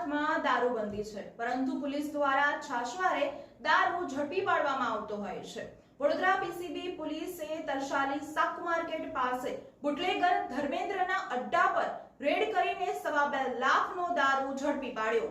ગુજરાતમાં દારૂબંધી છે. પરંતુ પોલીસ દ્વારા છાશવારે દારૂ ઝડપી પાડવામાં આવતો હોય છે. વડોદરા પીસીબી પોલીસે તરસાલી સાક માર્કેટ પાસે બુટલેગર ધર્મેન્દ્રના અડ્ડા પર રેડ કરીને સવા બે લાખનો દારૂ ઝડપી પાડ્યો.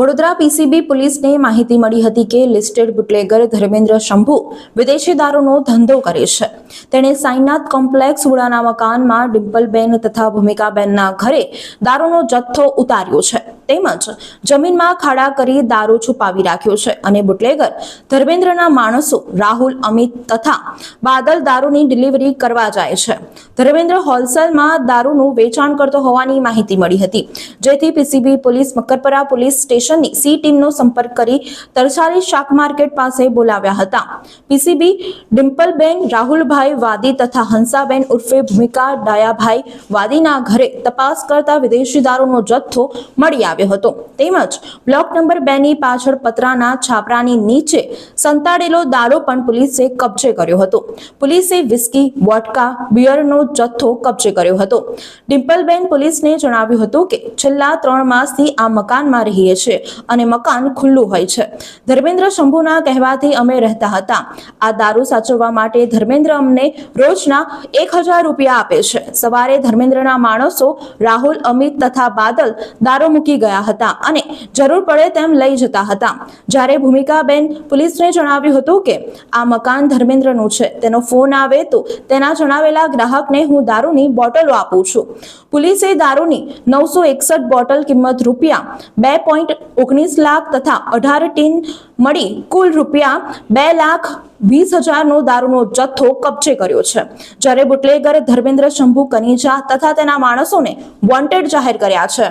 વડોદરા પીસીબી પોલીસને માહિતી મળી હતી કે લિસ્ટેડ બુટલેગર ધર્મેન્દ્ર શંભુ વિદેશી દારૂનો ધંધો કરે છે. તેણે સાઈનાથ કોમ્પ્લેક્સ ઉડાના મકાનમાં ડિમ્પલબેન તથા ભૂમિકાબેનના ઘરે દારૂનો જથ્થો ઉતાર્યો છે. તેમજ જમીનમાં ખાડા કરી દારૂ છુપાવી રાખ્યો છે અને બુટલેગર ધર્મેન્દ્રના માણસો રાહુલ, અમિત તથા બાદલ દારૂની ડિલિવરી કરવા જાય છે. ધર્મેન્દ્ર હોલસેલમાં દારૂનું વેચાણ કરતો હોવાની માહિતી મળી હતી. જેથી પીસીબી પોલીસ, મકરપરા પોલીસ સ્ટેશનની સી ટીમનો સંપર્ક કરી તરસાલી શાક માર્કેટ પાસે બોલાવ્યા હતા. પીસીબી ડિમ્પલબેન, રાહુલભાઈ વાદી તથા હંસાબેન ઉર્ફે ભૂમિકા ડાયાભાઈ વાદીના ઘરે તપાસ કરતા વિદેશી દારૂનો જથ્થો મળી આવ્યો. હતો. તેમજ બ્લોક નંબર બે ની પાછળ પતરાના છાપરાની નીચે સંતાડેલો દારૂ પણ પોલીસે કબજે કર્યો હતો. પોલીસે વિસ્કી વોટકા બિયરનો જથ્થો કબજે કર્યો હતો. ડિમ્પલબેન પોલીસને જણાવ્યું હતું કે છેલ્લા ત્રણ માસથી આ મકાનમાં રહીએ છીએ અને મકાન ખુલ્લું હોય છે. ધર્મેન્દ્ર શંભુના કહેવાથી અમે રહેતા હતા. આ દારૂ સાચવવા માટે ધર્મેન્દ્ર અમને રોજના એક હજાર રૂપિયા આપે છે. સવારે ધર્મેન્દ્રના માણસો રાહુલ, અમિત તથા બાદલ દારૂ મૂકી ગયા હતા અને જરૂર પડે તેમ લઈ જતા હતા. જ્યારે ભૂમિકાબેન પોલીસને જણાવ્યું હતું કે, આ મકાન ધર્મેન્દ્રનું છે. તેનો ફોન આવે તો તેના જણાવેલા ગ્રાહકને હું દારૂની બોટલો આપું છું. પોલીસે દારૂની નવસો એકસઠ બોટલ કિંમત રૂપિયા બે પોઈન્ટ ઓગણીસ લાખ તથા અઢાર ટીન મળી કુલ રૂપિયા બે લાખ વીસ હજારનો દારૂનો જથ્થો કબજે કર્યો છે. જ્યારે બુટલેગર ધર્મેન્દ્ર શંભુ કનીજા તથા તેના માણસોને વોન્ટેડ જાહેર કર્યા છે.